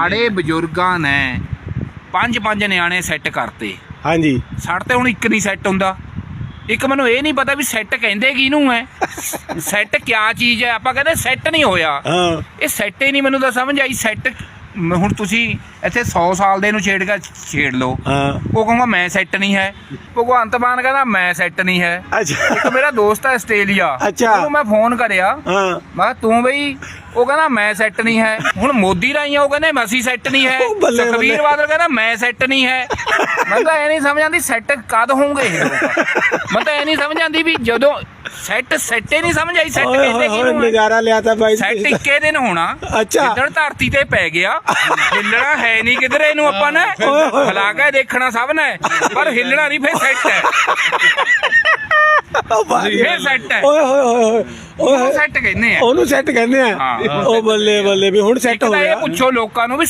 ਸਾਡੇ ਬਜ਼ੁਰਗਾਂ ਨੇ ਪੰਜ ਪੰਜ ਨਿਆਣੇ ਸੈੱਟ ਕਰਤੇ। ਹਾਂਜੀ। ਸਾਡੇ ਤੇ ਹੁਣ ਇੱਕ ਨਹੀਂ ਸੈੱਟ ਹੁੰਦਾ। ਇੱਕ ਮੈਨੂੰ ਇਹ ਨਹੀਂ ਪਤਾ ਵੀ ਸੈੱਟ ਕਹਿੰਦੇ ਕਿਹਨੂੰ ਹੈ ਸੈੱਟ ਕਿਆ ਚੀਜ਼ ਹੈ ਆਪਾਂ ਕਹਿੰਦੇ ਸੈੱਟ ਨਹੀਂ ਹੋਇਆ। ਹਾਂ। ਇਹ ਸੈੱਟ ਹੀ ਨਹੀਂ ਮੈਨੂੰ ਤਾਂ ਸਮਝ ਆਈ। ਸੈੱਟ ਹੁਣ ਤੁਸੀਂ ਇੱਥੇ 100 ਸਾਲ ਦੇ ਨੂੰ ਛੇੜ ਕੇ ਛੇੜ ਲਓ। ਹਾਂ। ਉਹ ਕਹੂੰਗਾ ਮੈਂ ਸੈੱਟ ਨਹੀਂ ਹੈ। ਭਗਵੰਤ ਮਾਨ ਕਹਿੰਦਾ ਮੈਂ ਸੈੱਟ ਨਹੀਂ ਹੈ। ਅੱਛਾ। ਇੱਕ ਮੇਰਾ ਦੋਸਤ ਹੈ ਆਸਟ੍ਰੇਲੀਆ। ਅੱਛਾ। ਉਹਨੂੰ ਮੈਂ ਫੋਨ ਕਰਿਆ। ਹਾਂ। ਮੈਂ ਕਿਹਾ ਤੂੰ ਬਈ? ਉਹ ਕਹਿੰਦਾ ਮੈਂ ਸੈੱਟ ਨਹੀਂ ਹੈ। ਹੁਣ ਮੋਦੀ ਰਾਈ ਆ ਉਹ ਕਹਿੰਦੇ ਅਸੀਂ ਸੈੱਟ ਨਹੀਂ ਹੈ। ਉਹ ਬੱਲੇ ਬੱਲੇ। ਸੁਖਬੀਰ ਬਾਦਲ ਕਹਿੰਦਾ ਮੈਂ ਸੈੱਟ ਨਹੀਂ ਹੈ। ਮੈਂ ਤਾਂ ਇਹ ਨਹੀਂ ਸਮਝ ਆਉਂਦੀ ਸੈੱਟ ਕਦ ਹੋਣਗੇ ਇਹ ਲੋਕ? ਮੈਂ ਤਾਂ ਇਹ ਨਹੀਂ ਸਮਝ ਆਉਂਦੀ ਵੀ ਜਦੋਂ ਸੈੱਟ ਸੈੱਟੇ ਨਹੀਂ ਸਮਝ ਆਈ ਸੈੱਟ ਓਏ ਹੋਏ ਕਹਿੰਦੇ ਹੋਏ ਕਿਹਨੂੰ ਨਜ਼ਾਰਾ ਲਿਆ ਤਾਂ ਬਾਈ ਸੈੱਟ ਇੱਕੇ ਦਿਨ ਹੋਣਾ? ਅੱਛਾ। ਜਿੱਦਣ ਧਰਤੀ ਤੇ ਪੈ ਗਿਆ ਹਿੱਲਣਾ ਹੈ ਨਹੀਂ ਕਿਧਰ ਇਹਨੂੰ ਆਪਾਂ ਨੇ। ਓਏ ਹੋਏ। ਹਿਲਾ ਕੇ ਦੇਖਣਾ ਸਭ ਨੇ ਪਰ ਹਿੱਲਣਾ ਨਹੀਂ ਫੇਰ ਸੈੱਟ ਹੈ। ਉਹ ਬਾਈ। ਫੇਰ ਸੈੱਟ ਹੈ। ਓਏ ਹੋਏ ਹੋਏ ਹੋਏ ਓਏ। ਉਹ ਹੋਏ ਸੈੱਟ ਕਹਿੰਦੇ ਆ। ਉਹਨੂੰ ਸੈੱਟ ਕਹਿੰਦੇ ਆ। ਹਾਂ। ਉਹ ਬੱਲੇ ਬੱਲੇ ਵੀ ਹੁਣ ਸੈੱਟ ਹੋ ਤਾਂ ਇਹ ਗਿਆ। ਪੁੱਛੋ ਲੋਕਾਂ ਨੂੰ ਵੀ